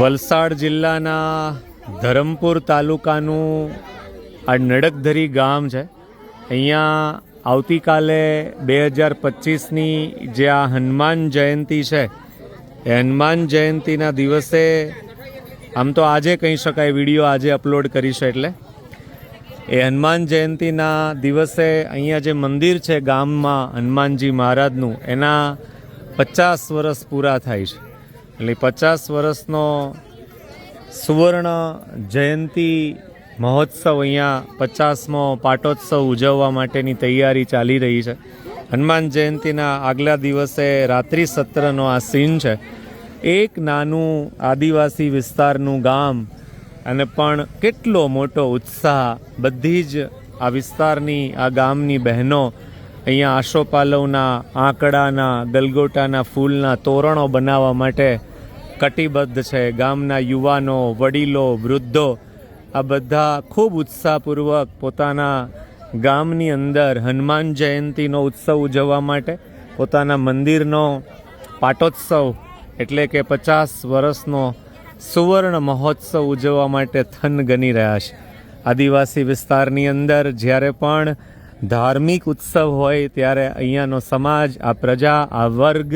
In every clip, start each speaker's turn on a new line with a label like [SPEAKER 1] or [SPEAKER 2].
[SPEAKER 1] વલસાડ જિલ્લાના ધરમપુર તાલુકાનું આ નડકધરી ગામ છે. અહીંયા આવતીકાલે બે હજાર પચીસની જે આ હનુમાન જયંતિ છે, એ હનુમાન જયંતિના દિવસે આમ તો આજે કહી શકાય વીડિયો આજે અપલોડ કરીશ એટલે. એ હનુમાન જયંતિના દિવસે અહીંયા જે મંદિર છે ગામમાં હનુમાનજી મહારાજનું, એના પચાસ વર્ષ પૂરા થાય છે. એટલે પચાસ વર્ષનો સુવર્ણ જયંતિ મહોત્સવ અહીંયા પચાસમો પાટોત્સવ ઉજવવા માટેની તૈયારી ચાલી રહી છે. હનુમાન જયંતિના આગલા દિવસે રાત્રિ સત્રનો આ સીન છે. એક નાનું આદિવાસી વિસ્તારનું ગામ અને પણ કેટલો મોટો ઉત્સાહ બધી જ આ વિસ્તારની આ ગામની બહેનો અહીંયા આશોપાલવના, આંકડાના, ગલગોટાના ફૂલના તોરણો બનાવવા માટે કટિબદ્ધ છે. ગામના યુવાનો, વડીલો, વૃદ્ધો, આ બધા ખૂબ ઉત્સાહપૂર્વક પોતાના ગામની અંદર હનુમાન જયંતિનો ઉત્સવ ઉજવવા માટે પોતાના મંદિરનો પાટોત્સવ એટલે કે પચાસ વર્ષનો સુવર્ણ મહોત્સવ ઉજવવા માટે થન ગની રહ્યા છે. આદિવાસી વિસ્તારની અંદર જ્યારે પણ ધાર્મિક ઉત્સવ હોય ત્યારે અહીંયાનો સમાજ, આ પ્રજા, આ વર્ગ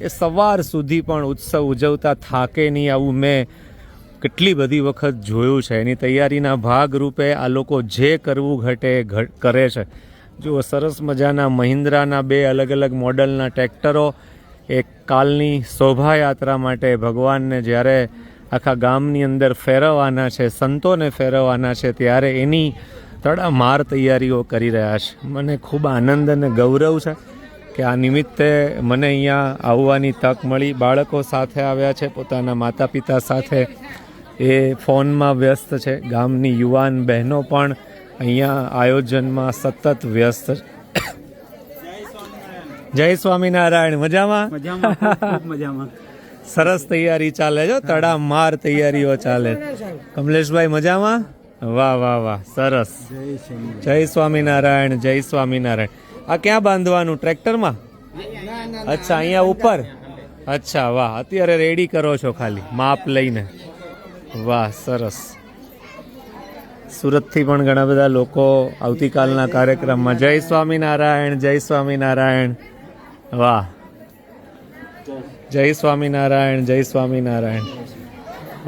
[SPEAKER 1] એ સવાર સુધી પણ ઉત્સવ ઉજવતા થાકે નહીં આવું મેં કેટલી બધી વખત જોયું છે. એની તૈયારીના ભાગરૂપે આ લોકો જે કરવું ઘટે કરે છે. જુઓ, સરસ મજાના મહિન્દ્રાના બે અલગ અલગ મોડલના ટ્રેક્ટરો, એક કાલની શોભાયાત્રા માટે ભગવાનને જ્યારે આખા ગામની અંદર ફેરવવાના છે, સંતોને ફેરવવાના છે, ત્યારે એની તડામાર તૈયારીઓ કરી રહ્યા છે. મને ખૂબ આનંદ અને ગૌરવ છે. કે આ નિમિત્તે મને અહીંયા આવવાની તક મળી. બાળકો સાથે આવ્યા છે પોતાના માતા પિતા સાથે. એ ફોનમાં વ્યસ્ત છે. ગામની યુવાન બહેનો પણ અહીંયા આયોજનમાં સતત વ્યસ્ત છે. જય સ્વામિનારાયણ. મજામાં?
[SPEAKER 2] મજામાં
[SPEAKER 1] સરસ તૈયારી ચાલે છે તડામાર તૈયારીઓ ચાલે કમલેશભાઈ મજામાં? વાહ વાહ વાહ. સરસ.
[SPEAKER 2] જય
[SPEAKER 1] સ્વામિનારાયણ જય સ્વામિનારાયણ. આ ક્યાં બાંધવાનું? ટ્રેક્ટરમાં? અચ્છા, અહીંયા ઉપર? અચ્છા, વાહ, અત્યારે રેડી કરો છો ખાલી, માપ લઈને. વાહ, સરસ. સુરતથી પણ ઘણા બધા લોકો આવતીકાલના કાર્યક્રમમાં. જય સ્વામિનારાયણ જય સ્વામિનારાયણ. વાહ. જય સ્વામિનારાયણ જય સ્વામિનારાયણ.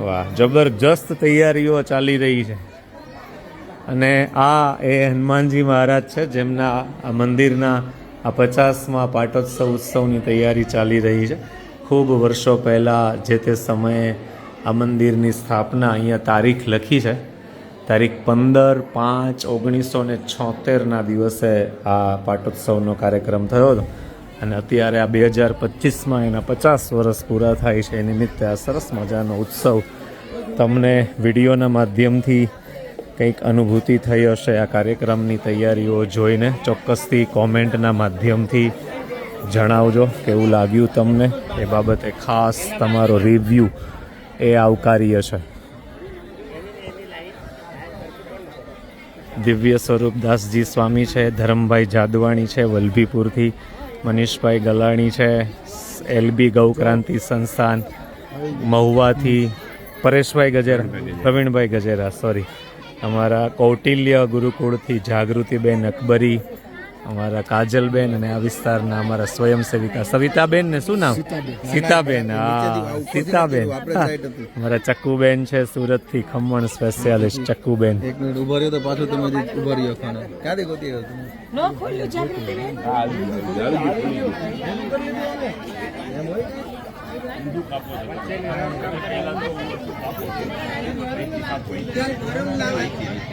[SPEAKER 1] વાહ, જબરજસ્ત તૈયારીઓ ચાલી રહી છે. અને આ એ હનુમાનજી મહારાજ છે, જેમના આ મંદિરના આ પચાસમાં પાટોત્સવ ઉત્સવની તૈયારી ચાલી રહી છે. ખૂબ વર્ષો પહેલાં જે તે સમયે આ મંદિરની સ્થાપના અહીંયા તારીખ લખી છે. તારીખ પંદર પાંચ ઓગણીસો ને છોતેરના દિવસે આ પાટોત્સવનો કાર્યક્રમ થયો હતો. અને અત્યારે આ બે હજાર પચીસમાં એના પચાસ વર્ષ પૂરા થાય છે. એ નિમિત્તે આ સરસ મજાનો ઉત્સવ તમને વિડીયોના માધ્યમથી કંઈક અનુભૂતિ થઈ હશે આ કાર્યક્રમની તૈયારીઓ જોઈને ચોક્કસથી કોમેન્ટના માધ્યમથી જણાવજો કેવું લાગ્યું તમને? એ બાબતે ખાસ તમારો રિવ્યૂ એ આવકાર્ય છે. દિવ્ય સ્વરૂપ દાસજી સ્વામી છે, ધરમભાઈ જાદવાણી છે, વલભીપુરથી મનીષભાઈ ગલાણી છે એલબી ગૌક્રાંતિ સંસ્થાન, મહુવાથી પરેશભાઈ ગજેરા, પ્રવીણભાઈ ગજેરા સોરી અમારા કૌટિલ્ય ગુરુકુળથી જાગૃતિબેન અકબરી અમારા કાજલબેન અને આ વિસ્તારના અમારા સ્વયંસેવિકા સવિતાબેન ને શું નામ? સીતાબેન. હા સીતાબેન. અમારા ચક્કુબેન છે સુરતથી ખમણ સ્પેશિયાલિસ્ટ ચક્કુબેન.
[SPEAKER 2] એક મિનિટ ઊભા રહ્યો તો પાછું તમે ઊભા રહ્યો ખાના. ક્યાંથી ગોતી આવ્યો તમે
[SPEAKER 3] No ખોલ્યું જાગૃતિબેન